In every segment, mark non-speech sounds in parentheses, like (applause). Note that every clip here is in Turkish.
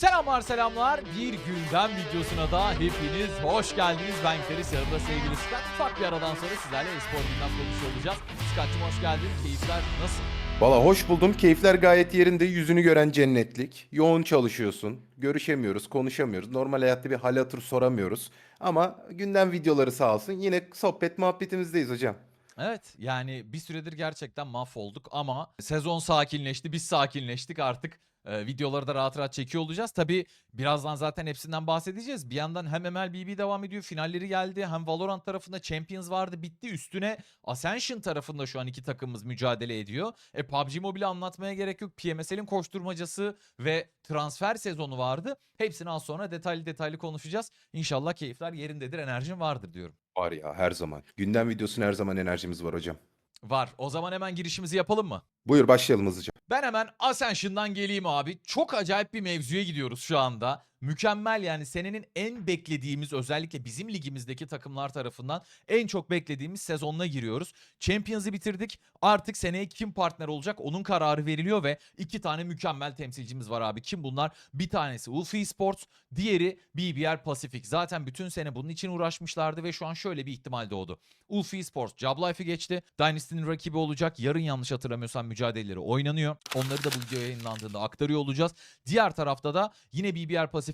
Selamlar selamlar. Bir gündem videosuna da hepiniz hoş geldiniz. Ben Keris yanımda sevgili Scott. Ufak bir aradan sonra sizlerle espor gündem konuşuyor olacağız. Scott'cığım hoş geldin. Keyifler nasıl? Valla hoş buldum. Keyifler gayet yerinde. Yüzünü gören cennetlik. Yoğun çalışıyorsun. Görüşemiyoruz, konuşamıyoruz. Normal hayatta bir hal hatır soramıyoruz. Ama gündem videoları sağ olsun. Yine sohbet muhabbetimizdeyiz hocam. Evet yani bir süredir gerçekten mahvolduk ama sezon sakinleşti. Biz sakinleştik artık. Ee, videoları da rahat rahat çekiyor olacağız. Tabi birazdan zaten hepsinden bahsedeceğiz. Bir yandan hem MLBB devam ediyor. Finalleri geldi. Hem Valorant tarafında Champions vardı bitti. Üstüne Ascension tarafında şu an iki takımımız mücadele ediyor. E PUBG Mobile anlatmaya gerek yok. PMSL'in koşturmacası ve transfer sezonu vardı. Hepsini az sonra detaylı detaylı konuşacağız. İnşallah keyifler yerindedir. Enerjin vardır diyorum. Var ya her zaman. Gündem videosuna her zaman enerjimiz var hocam. Var. O zaman hemen girişimizi yapalım mı? Buyur başlayalım hızlıca. Ben hemen Ascension'dan geleyim abi. Çok acayip bir mevzuya gidiyoruz şu anda. Mükemmel yani senenin en beklediğimiz özellikle bizim ligimizdeki takımlar tarafından en çok beklediğimiz sezonuna giriyoruz. Champions'ı bitirdik. Artık seneye kim partner olacak onun kararı veriliyor ve iki tane mükemmel temsilcimiz var abi. Kim bunlar? Bir tanesi Ulfi Sports, diğeri BBR Pacific. Zaten bütün sene bunun için uğraşmışlardı ve şu an şöyle bir ihtimal doğdu. Ulfi Sports Job Life'ı geçti. Dynasty'nin rakibi olacak. Yarın yanlış hatırlamıyorsam mücadeleleri oynanıyor. Onları da bu video yayınlandığında aktarıyor olacağız. Diğer tarafta da yine BBR Pacific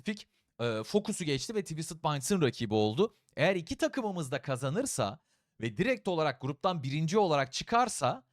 e, Focus'u geçti ve Twisted Minds'ın rakibi oldu. Eğer iki takımımız da kazanırsa ve direkt olarak gruptan birinci olarak çıkarsa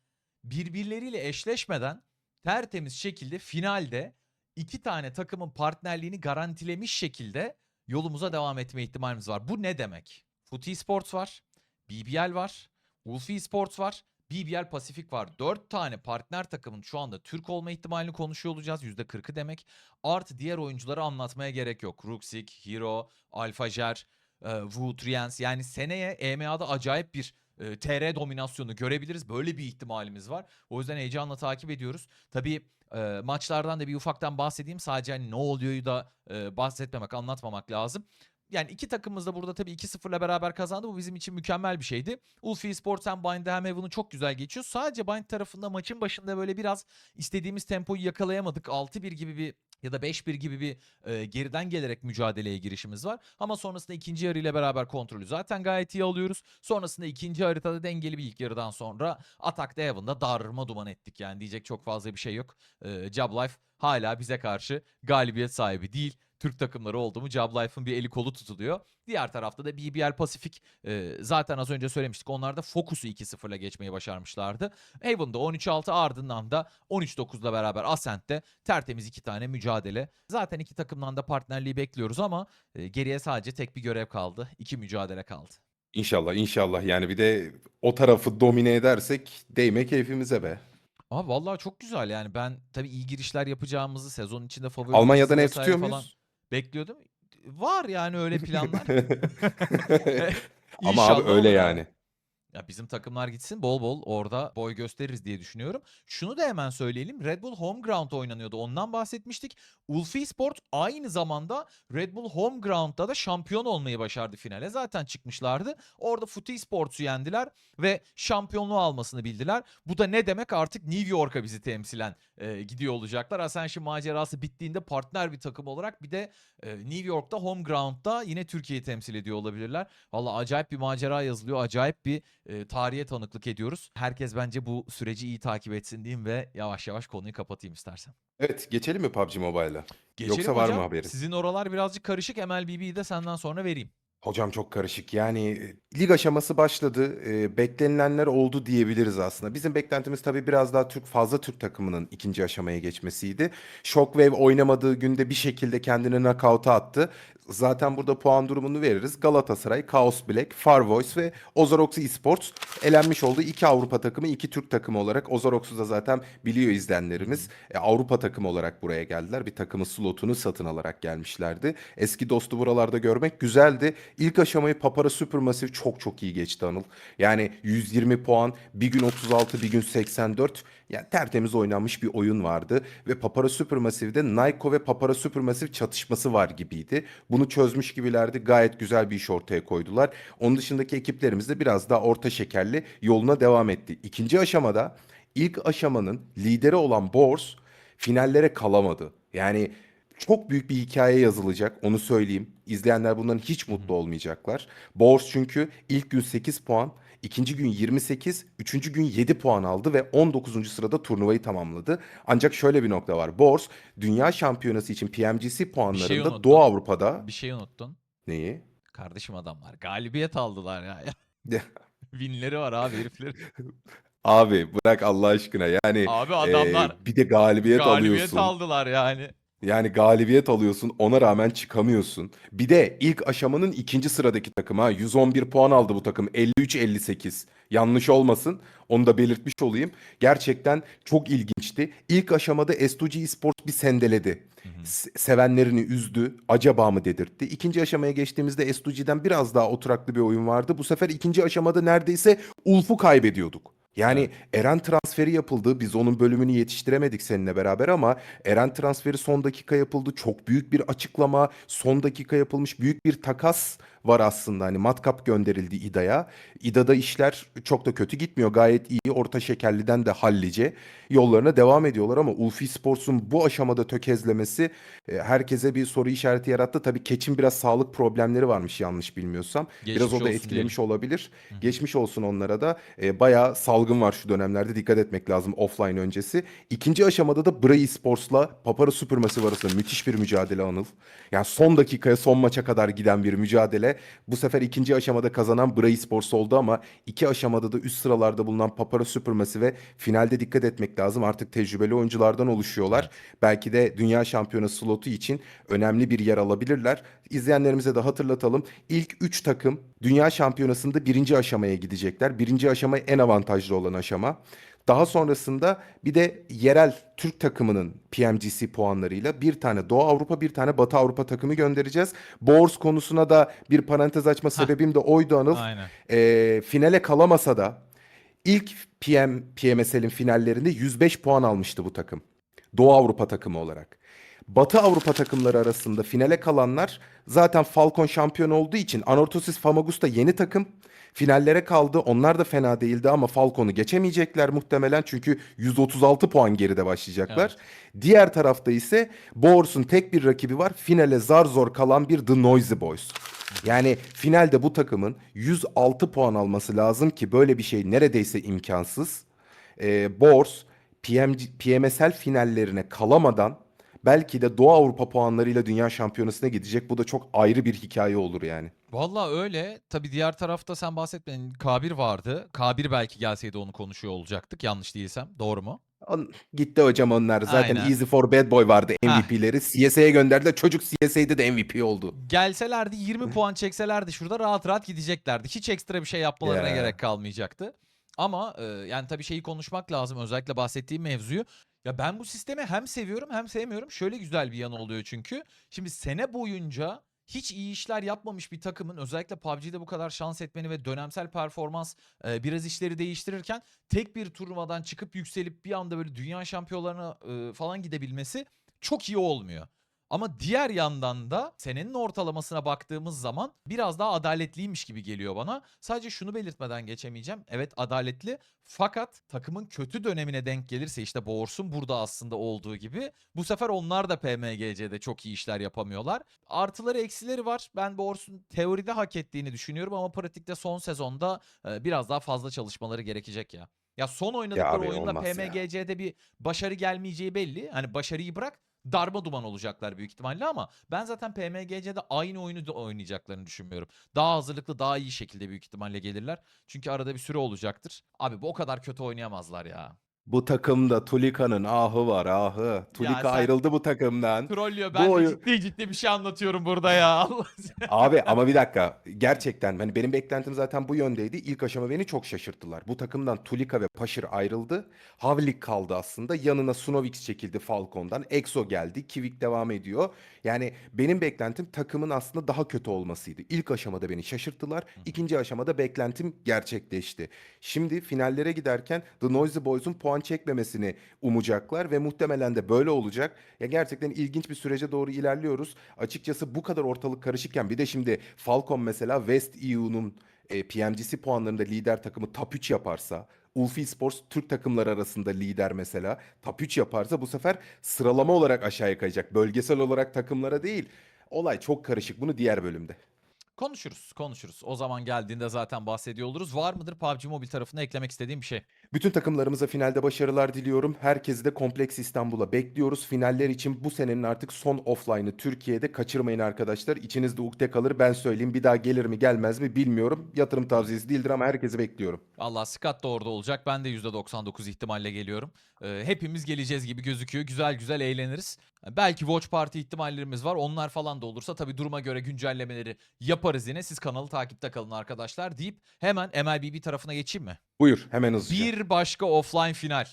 birbirleriyle eşleşmeden tertemiz şekilde finalde iki tane takımın partnerliğini garantilemiş şekilde yolumuza devam etme ihtimalimiz var. Bu ne demek? Footy Sports var, BBL var, Ulfi Sports var, BBL Pasifik var. 4 tane partner takımın şu anda Türk olma ihtimalini konuşuyor olacağız. %40'ı demek. Artı diğer oyuncuları anlatmaya gerek yok. Ruxik, Hero, Alfajer, e, Triens. Yani seneye EMA'da acayip bir e, TR dominasyonu görebiliriz. Böyle bir ihtimalimiz var. O yüzden heyecanla takip ediyoruz. Tabii e, maçlardan da bir ufaktan bahsedeyim. Sadece hani ne oluyor'yu da e, bahsetmemek, anlatmamak lazım. Yani iki takımımız da burada tabii 2-0'la beraber kazandı. Bu bizim için mükemmel bir şeydi. Ulfi Sports hem Bind hem Heaven'ı çok güzel geçiyor. Sadece Bind tarafında maçın başında böyle biraz istediğimiz tempoyu yakalayamadık. 6-1 gibi bir ya da 5-1 gibi bir e, geriden gelerek mücadeleye girişimiz var. Ama sonrasında ikinci yarı ile beraber kontrolü zaten gayet iyi alıyoruz. Sonrasında ikinci haritada dengeli bir ilk yarıdan sonra Atak'ta Heaven'da darırma duman ettik yani diyecek çok fazla bir şey yok. E, Job Life hala bize karşı galibiyet sahibi değil. Türk takımları oldu mu Job Life'ın bir eli kolu tutuluyor. Diğer tarafta da BBL Pasifik e, zaten az önce söylemiştik. Onlar da Focus'u 2-0'la geçmeyi başarmışlardı. Haven'da 13-6 ardından da 13-9'la beraber Ascent'te tertemiz iki tane mücadele. Zaten iki takımdan da partnerliği bekliyoruz ama e, geriye sadece tek bir görev kaldı. İki mücadele kaldı. İnşallah inşallah yani bir de o tarafı domine edersek değme keyfimize be. Abi vallahi çok güzel yani ben tabii iyi girişler yapacağımızı sezon içinde favori Almanya'dan ev tutuyor vesaire muyuz? Bekliyordum. Var yani öyle (laughs) planlar. (laughs) Ama abi öyle olur yani. Ya bizim takımlar gitsin bol bol orada boy gösteririz diye düşünüyorum. Şunu da hemen söyleyelim. Red Bull Home Ground oynanıyordu. Ondan bahsetmiştik. Ulfi Sport aynı zamanda Red Bull Home Ground'da da şampiyon olmayı başardı finale. Zaten çıkmışlardı. Orada Footy Sports'u yendiler ve şampiyonluğu almasını bildiler. Bu da ne demek? Artık New York'a bizi temsilen e, gidiyor olacaklar. Ascension macerası bittiğinde partner bir takım olarak bir de e, New York'ta Home Ground'da yine Türkiye'yi temsil ediyor olabilirler. Valla acayip bir macera yazılıyor. Acayip bir e, tarihe tanıklık ediyoruz. Herkes bence bu süreci iyi takip etsin diyeyim ve yavaş yavaş konuyu kapatayım istersen. Evet geçelim mi PUBG Mobile'a? Geçelim Yoksa var mı hocam. haberin? Sizin oralar birazcık karışık. MLBB'yi de senden sonra vereyim. Hocam çok karışık. Yani e, lig aşaması başladı. E, beklenilenler oldu diyebiliriz aslında. Bizim beklentimiz tabii biraz daha Türk fazla Türk takımının ikinci aşamaya geçmesiydi. Shockwave oynamadığı günde bir şekilde kendini knockout'a attı. Zaten burada puan durumunu veririz. Galatasaray, Chaos Black, Farvoice ve Ozorox Esports elenmiş oldu. İki Avrupa takımı, iki Türk takımı olarak. Ozorox'u da zaten biliyor izleyenlerimiz. E, Avrupa takımı olarak buraya geldiler. Bir takımın slotunu satın alarak gelmişlerdi. Eski dostu buralarda görmek güzeldi. İlk aşamayı Papara Supermassive çok çok iyi geçti Anıl. Yani 120 puan, bir gün 36, bir gün 84. Yani tertemiz oynanmış bir oyun vardı. Ve Papara Supermassive'de Naiko ve Papara Supermassive çatışması var gibiydi. Bunu çözmüş gibilerdi. Gayet güzel bir iş ortaya koydular. Onun dışındaki ekiplerimiz de biraz daha orta şekerli yoluna devam etti. İkinci aşamada ilk aşamanın lideri olan Bors finallere kalamadı. Yani çok büyük bir hikaye yazılacak onu söyleyeyim. İzleyenler bundan hiç mutlu olmayacaklar. Boğaz çünkü ilk gün 8 puan, ikinci gün 28, üçüncü gün 7 puan aldı ve 19. sırada turnuvayı tamamladı. Ancak şöyle bir nokta var. Boğaz dünya şampiyonası için PMGC puanlarında unuttun. Doğu Avrupa'da Bir şey unuttun. neyi? Kardeşim adamlar galibiyet aldılar ya. (laughs) Winleri var abi heriflerin. Abi bırak Allah aşkına yani Abi adamlar e, bir de galibiyet, galibiyet alıyorsun. aldılar yani. Yani galibiyet alıyorsun ona rağmen çıkamıyorsun. Bir de ilk aşamanın ikinci sıradaki takım ha 111 puan aldı bu takım 53-58. Yanlış olmasın onu da belirtmiş olayım. Gerçekten çok ilginçti. İlk aşamada S2G Esports bir sendeledi. Se- Sevenlerini üzdü. Acaba mı dedirtti. İkinci aşamaya geçtiğimizde S2G'den biraz daha oturaklı bir oyun vardı. Bu sefer ikinci aşamada neredeyse Ulf'u kaybediyorduk. Yani Eren transferi yapıldı. Biz onun bölümünü yetiştiremedik seninle beraber ama Eren transferi son dakika yapıldı. Çok büyük bir açıklama, son dakika yapılmış büyük bir takas var aslında. Hani matkap gönderildi İDA'ya. İDA'da işler çok da kötü gitmiyor. Gayet iyi. Orta şekerliden de hallice yollarına devam ediyorlar ama Ulfi Sports'un bu aşamada tökezlemesi e, herkese bir soru işareti yarattı. Tabii Keç'in biraz sağlık problemleri varmış yanlış bilmiyorsam. Geçmiş biraz o da etkilemiş olabilir. Geçmiş olsun onlara da. E, bayağı salgın var şu dönemlerde. Dikkat etmek lazım offline öncesi. İkinci aşamada da Bray Sports'la Papara Supermassive arasında müthiş bir mücadele Anıl. Yani son dakikaya son maça kadar giden bir mücadele. Bu sefer ikinci aşamada kazanan Bray Sports oldu ama iki aşamada da üst sıralarda bulunan Papara Supermassive ve finalde dikkat etmek lazım. Artık tecrübeli oyunculardan oluşuyorlar. Belki de dünya şampiyonası slotu için önemli bir yer alabilirler. İzleyenlerimize de hatırlatalım. İlk 3 takım dünya şampiyonasında birinci aşamaya gidecekler. Birinci aşama en avantajlı olan aşama. Daha sonrasında bir de yerel Türk takımının PMGC puanlarıyla bir tane Doğu Avrupa bir tane Batı Avrupa takımı göndereceğiz. Boğaz konusuna da bir parantez açma sebebim de oydu Anıl. Aynen. Ee, finale kalamasa da ilk PM PMSL'in finallerinde 105 puan almıştı bu takım. Doğu Avrupa takımı olarak. Batı Avrupa takımları arasında finale kalanlar zaten Falcon şampiyon olduğu için Anorthosis Famagusta yeni takım. Finallere kaldı. Onlar da fena değildi ama Falcon'u geçemeyecekler muhtemelen çünkü 136 puan geride başlayacaklar. Diğer tarafta ise Boğaz'ın tek bir rakibi var. Finale zar zor kalan bir The Noisy Boys. Yani finalde bu takımın 106 puan alması lazım ki böyle bir şey neredeyse imkansız. Ee, Boğaz PMG, PMSL finallerine kalamadan belki de Doğu Avrupa puanlarıyla dünya şampiyonasına gidecek. Bu da çok ayrı bir hikaye olur yani. Vallahi öyle. Tabii diğer tarafta sen bahsetmedin. K1 vardı. K1 belki gelseydi onu konuşuyor olacaktık. Yanlış değilsem. Doğru mu? On- Gitti hocam onlar. Zaten Aynen. Easy for Bad Boy vardı. MVP'leri. CSA'ya gönderdiler. Çocuk CSA'de de MVP oldu. Gelselerdi 20 puan çekselerdi şurada rahat rahat gideceklerdi. Hiç ekstra bir şey yapmalarına Ya. gerek kalmayacaktı. Ama e, yani tabii şeyi konuşmak lazım özellikle bahsettiğim mevzuyu. Ya ben bu sistemi hem seviyorum hem sevmiyorum. Şöyle güzel bir yanı oluyor çünkü. Şimdi sene boyunca hiç iyi işler yapmamış bir takımın özellikle PUBG'de bu kadar şans etmeni ve dönemsel performans e, biraz işleri değiştirirken tek bir turnuvadan çıkıp yükselip bir anda böyle dünya şampiyonlarına e, falan gidebilmesi çok iyi olmuyor. Ama diğer yandan da senenin ortalamasına baktığımız zaman biraz daha adaletliymiş gibi geliyor bana. Sadece şunu belirtmeden geçemeyeceğim. Evet adaletli fakat takımın kötü dönemine denk gelirse işte Boğurs'un burada aslında olduğu gibi bu sefer onlar da PMGC'de çok iyi işler yapamıyorlar. Artıları eksileri var. Ben Boğurs'un teoride hak ettiğini düşünüyorum ama pratikte son sezonda e, biraz daha fazla çalışmaları gerekecek ya. Ya son oynadıkları abi oyunda olmaz ya. PMGC'de bir başarı gelmeyeceği belli. Hani başarıyı bırak darma duman olacaklar büyük ihtimalle ama ben zaten PMGC'de aynı oyunu da oynayacaklarını düşünmüyorum. Daha hazırlıklı, daha iyi şekilde büyük ihtimalle gelirler. Çünkü arada bir süre olacaktır. Abi bu o kadar kötü oynayamazlar ya. Bu takımda Tulika'nın ahı var ahı. Tulika sen- ayrıldı bu takımdan. Trollüyor. Bu Ben de oyun- ciddi ciddi bir şey anlatıyorum burada ya. (laughs) Allah seni- Abi ama bir dakika. Gerçekten hani benim beklentim zaten bu yöndeydi. İlk aşama beni çok şaşırttılar. Bu takımdan Tulika ve Paşır ayrıldı. Havlik kaldı aslında. Yanına Sunovix çekildi Falcon'dan. Exo geldi. Kivik devam ediyor. Yani benim beklentim takımın aslında daha kötü olmasıydı. İlk aşamada beni şaşırttılar. İkinci aşamada beklentim gerçekleşti. Şimdi finallere giderken The Noisy Boys'un puan çekmemesini umacaklar ve muhtemelen de böyle olacak. Ya gerçekten ilginç bir sürece doğru ilerliyoruz. Açıkçası bu kadar ortalık karışıkken bir de şimdi Falcon mesela West EU'nun e, PMGC puanlarında lider takımı top 3 yaparsa Ulfi Sports Türk takımları arasında lider mesela. Top 3 yaparsa bu sefer sıralama olarak aşağıya kayacak. Bölgesel olarak takımlara değil. Olay çok karışık. Bunu diğer bölümde. Konuşuruz, konuşuruz. O zaman geldiğinde zaten bahsediyor oluruz. Var mıdır PUBG Mobile tarafına eklemek istediğim bir şey? Bütün takımlarımıza finalde başarılar diliyorum. Herkesi de Kompleks İstanbul'a bekliyoruz. Finaller için bu senenin artık son offline'ı Türkiye'de kaçırmayın arkadaşlar. İçinizde ukde kalır ben söyleyeyim. Bir daha gelir mi gelmez mi bilmiyorum. Yatırım tavsiyesi değildir ama herkesi bekliyorum. Allah Scott da orada olacak. Ben de %99 ihtimalle geliyorum. Ee, hepimiz geleceğiz gibi gözüküyor. Güzel güzel eğleniriz. Belki Watch Party ihtimallerimiz var. Onlar falan da olursa tabii duruma göre güncellemeleri yaparız yine. Siz kanalı takipte kalın arkadaşlar deyip hemen MLBB tarafına geçeyim mi? Buyur hemen hızlıca. Bir başka offline final.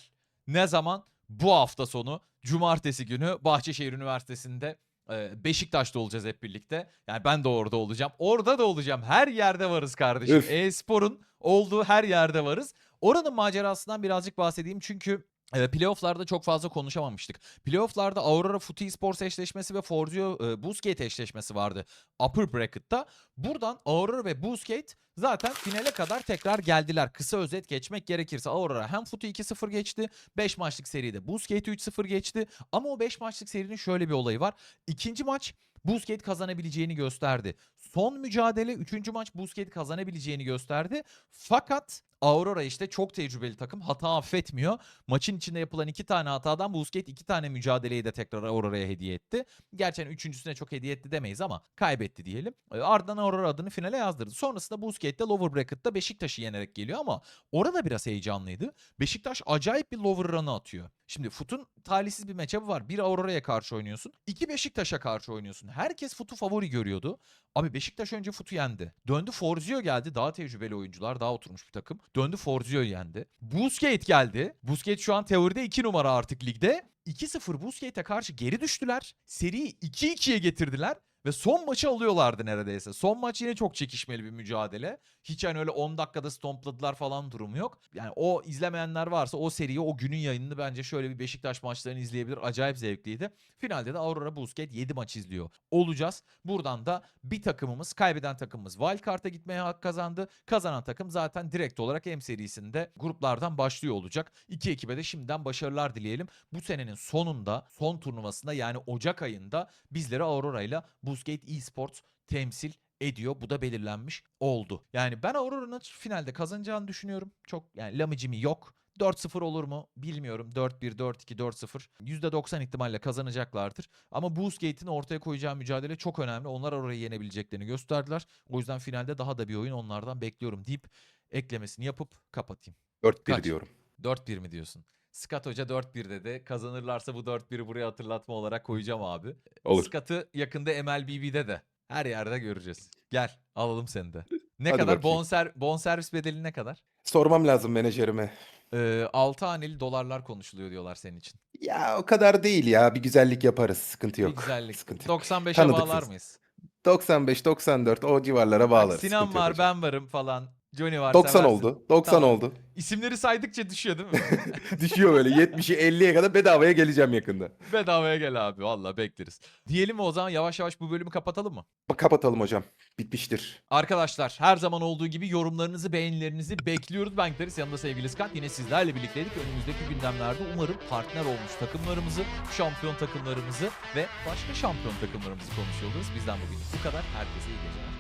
Ne zaman? Bu hafta sonu. Cumartesi günü Bahçeşehir Üniversitesi'nde e, Beşiktaş'ta olacağız hep birlikte. Yani ben de orada olacağım. Orada da olacağım. Her yerde varız kardeşim. E-sporun olduğu her yerde varız. Oranın macerasından birazcık bahsedeyim çünkü e, playoff'larda çok fazla konuşamamıştık. Playoff'larda Aurora Footy Sports eşleşmesi ve Forzio e, Boostgate eşleşmesi vardı upper bracket'ta. Buradan Aurora ve Boostgate zaten finale kadar tekrar geldiler. Kısa özet geçmek gerekirse Aurora hem Footy 2-0 geçti. 5 maçlık seride Boostgate 3-0 geçti. Ama o 5 maçlık serinin şöyle bir olayı var. İkinci maç Boostgate kazanabileceğini gösterdi. Son mücadele 3. maç Boostgate kazanabileceğini gösterdi. Fakat Aurora işte çok tecrübeli takım hata affetmiyor. Maçın içinde yapılan iki tane hatadan Boostgate iki tane mücadeleyi de tekrar Aurora'ya hediye etti. Gerçi hani üçüncüsüne çok hediye etti demeyiz ama kaybetti diyelim. E, Ardından Aurora adını finale yazdırdı. Sonrasında Boostgate de lower bracket'ta Beşiktaş'ı yenerek geliyor ama orada biraz heyecanlıydı. Beşiktaş acayip bir lower run'ı atıyor. Şimdi Fut'un talihsiz bir matchup'ı var. Bir Aurora'ya karşı oynuyorsun. iki Beşiktaş'a karşı oynuyorsun. Herkes Fut'u favori görüyordu. Abi Beşiktaş önce Fut'u yendi. Döndü Forzio geldi. Daha tecrübeli oyuncular. Daha oturmuş bir takım. Döndü Forzio'yu yendi. Busquets geldi. Busquets şu an teoride 2 numara artık ligde. 2-0 Busquets'e karşı geri düştüler. Seriyi 2-2'ye getirdiler. Ve son maçı alıyorlardı neredeyse. Son maç yine çok çekişmeli bir mücadele. Hiç hani öyle 10 dakikada stompladılar falan durumu yok. Yani o izlemeyenler varsa o seriyi o günün yayınını bence şöyle bir Beşiktaş maçlarını izleyebilir. Acayip zevkliydi. Finalde de Aurora Busquets 7 maç izliyor olacağız. Buradan da bir takımımız kaybeden takımımız wildcard'a gitmeye hak kazandı. Kazanan takım zaten direkt olarak M serisinde gruplardan başlıyor olacak. İki ekibe de şimdiden başarılar dileyelim. Bu senenin sonunda son turnuvasında yani Ocak ayında bizleri Aurora ile Busquets Esports temsil ediyor. Bu da belirlenmiş oldu. Yani ben Aurora'nın finalde kazanacağını düşünüyorum. Çok yani lamicimi yok. 4-0 olur mu bilmiyorum. 4-1, 4-2, 4-0. %90 ihtimalle kazanacaklardır. Ama Boostgate'in ortaya koyacağı mücadele çok önemli. Onlar orayı yenebileceklerini gösterdiler. O yüzden finalde daha da bir oyun onlardan bekliyorum deyip eklemesini yapıp kapatayım. 4-1 Kaç? diyorum. 4-1 mi diyorsun? Scott Hoca 4-1 dedi. Kazanırlarsa bu 4-1'i buraya hatırlatma olarak koyacağım abi. Olur. Scott'ı yakında MLBB'de de her yerde göreceğiz. Gel alalım seni de. Ne Hadi kadar? bakayım. Bonser, bonservis bedeli ne kadar? Sormam lazım menajerime. Ee, 6 haneli dolarlar konuşuluyor diyorlar senin için. Ya o kadar değil ya. Bir güzellik yaparız. Sıkıntı yok. Bir güzellik. Sıkıntı yok. 95'e Tanıdıksınız. bağlar mıyız? 95, 94 o civarlara Bak, bağlarız. Sinan Sıkıntı yok var, hocam. ben varım falan. Johnny var, 90 seversin. oldu. 90 Tamam. oldu. İsimleri saydıkça düşüyor değil mi? (laughs) Düşüyor böyle 70'i 50'ye kadar bedavaya geleceğim yakında. Bedavaya gel abi valla bekleriz. Diyelim mi o zaman yavaş yavaş bu bölümü kapatalım mı? Bak kapatalım hocam. Bitmiştir. Arkadaşlar her zaman olduğu gibi yorumlarınızı, beğenilerinizi bekliyoruz. Ben Gideriz yanında sevgili Scott. Yine sizlerle birlikteydik. Önümüzdeki gündemlerde umarım partner olmuş takımlarımızı, şampiyon takımlarımızı ve başka şampiyon takımlarımızı konuşuyoruz. Bizden bugün bu kadar. Herkese iyi geceler.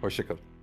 Hoşçakalın.